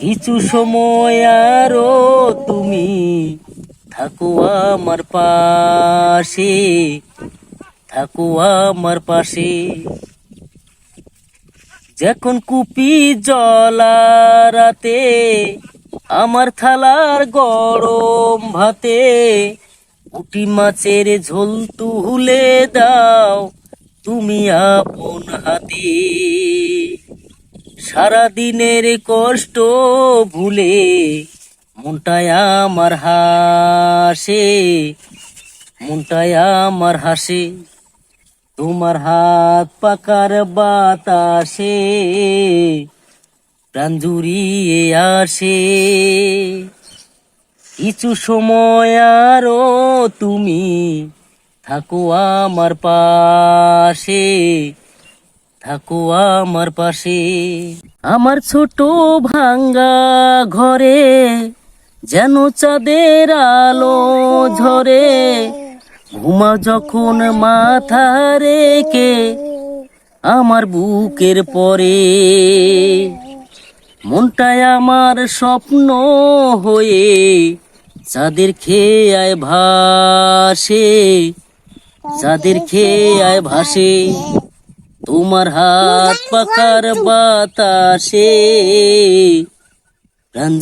কিছু সময় আরও তুমি থাকো আমার পাশে, থাকো আমার পাশে। যখন কুপি জলা রাতে আমার থালার গরম ভাতে পুটি মাছের ঝোল তুলে দাও তুমি আপন হাতে। সারা দিনের কষ্ট ভুলে মনটায় আমার হাসে মনটায় আমার হাসে, তোমার হাত পাকার বাতাসে, প্রাণ জুড়িয়ে আসে। কিছু সময় আরও তুমি থাকো আমার পাশে, থাকো আমার পাশে। আমার ছোট ভাঙ্গা ঘরে, যেন চাঁদের আলো ঝরে। ঘুমা যখন মাথা রেখে আমার বুকের পরে মনটায় আমার স্বপ্ন হয়ে চাঁদের খেয়ায় ভাসে, চাঁদের খেয়ায় ভাসে। তোমার হাত পাকার বাতাসে, প্রাণ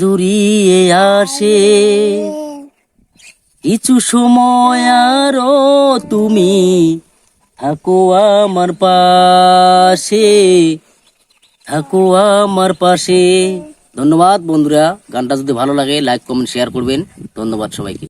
আসে। কিছু সময় আরও তুমি থাকো আমার পাশে, থাকো আমার পাশে। ধন্যবাদ বন্ধুরা, গানটা যদি ভালো লাগে লাইক কমেন্ট শেয়ার করবেন। ধন্যবাদ সবাইকে।